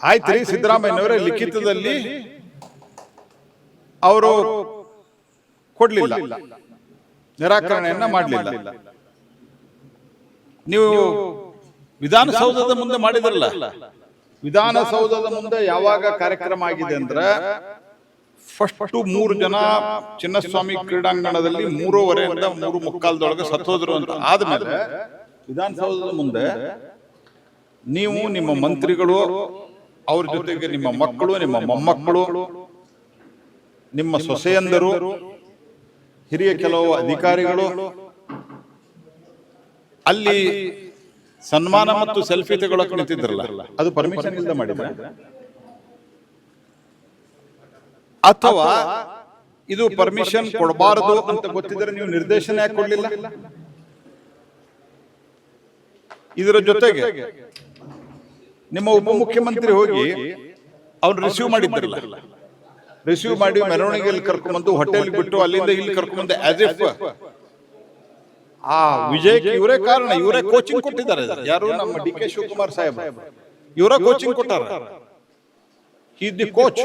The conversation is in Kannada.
ಆಯ್ತ್ರಿ ಸಿದ್ದರಾಮಯ್ಯನವರೇ ಲಿಖಿತದಲ್ಲಿ ಅವರು ಕೊಡ್ಲಿಲ್ಲ. ನಿರಾಕರಣೆಯನ್ನ ಮಾಡಲಿಲ್ಲ. ನೀವು ವಿಧಾನಸೌಧದ ಮುಂದೆ ಮಾಡಿದ್ರಲ್ಲ? ವಿಧಾನಸೌಧದ ಮುಂದೆ ಯಾವಾಗ ಕಾರ್ಯಕ್ರಮ ಆಗಿದೆ ಅಂದ್ರೆ ಫಸ್ಟ್ ಮೂರು ಜನ ಚಿನ್ನಸ್ವಾಮಿ ಕ್ರೀಡಾಂಗಣದಲ್ಲಿ ಮೂರುವರೆಯಿಂದ ಮೂರು ಮುಕ್ಕಾಲದೊಳಗೆ ಸತ್ತೋದ್ರು ಅಂತ. ಆದ್ಮೇಲೆ ವಿಧಾನಸೌಧದ ಮುಂದೆ ನೀವು ನಿಮ್ಮ ಮಂತ್ರಿಗಳು ಅವ್ರ ಜೊತೆಗೆ ನಿಮ್ಮ ಮಕ್ಕಳು ನಿಮ್ಮ ಮೊಮ್ಮಕ್ಕಳು ನಿಮ್ಮ ಸೊಸೆಯಂದರು ಹಿರಿಯ ಕೆಲವು ಅಧಿಕಾರಿಗಳು ಅಲ್ಲಿ ಸನ್ಮಾನ ಮತ್ತು ಸೆಲ್ಫಿ ತಗೊಳಕ್ ನಿಂತಿದ್ರಲ್ಲ? ಅದು ಪರ್ಮಿಷನ್ ಇಲ್ಲದೆ ಮಾಡಿದ್ರೆ? ಅಥವಾ ಇದು ಪರ್ಮಿಷನ್ ಕೊಡಬಾರದು ಅಂತ ಗೊತ್ತಿದ್ರೆ ನೀವು ನಿರ್ದೇಶನ ಯಾಕೆ ಕೊಡ್ಲಿಲ್ಲ? ಇದರ ಜೊತೆಗೆ ನಿಮ್ಮ ಉಪಮುಖ್ಯಮಂತ್ರಿ ಹೋಗಿ ಅವ್ರು ರಿಸೀವ್ ಮಾಡಿದ್ರಲ್ಲ ರಿಸೀವ್ ಮಾಡಿ ಮೆರವಣಿಗೆಯಲ್ಲಿ ಕರ್ಕೊಂಡ್ಬಂದು ಹೋಟೆಲ್ ಬಿಟ್ಟು ಅಲ್ಲಿಂದ ಇಲ್ಲಿ ಕರ್ಕೊಂಡ್ಬಂದು ಆಸ್ ಇಫ್ ಆ ವಿಜಯ್ ಇವರೇ ಕಾರಣ ಇವರೇ ಕೋಚಿಂಗ್ ಕೊಟ್ಟಿದ್ದಾರೆ. ಯಾರು ನಮ್ಮ ಡಿ ಕೆ ಶಿವಕುಮಾರ್ ಸಾಹೇಬ್ ಇವರ ಕೋಚಿಂಗ್ ಕೊಟ್ಟಾರ ಈ ದಿ ಕೋಚ್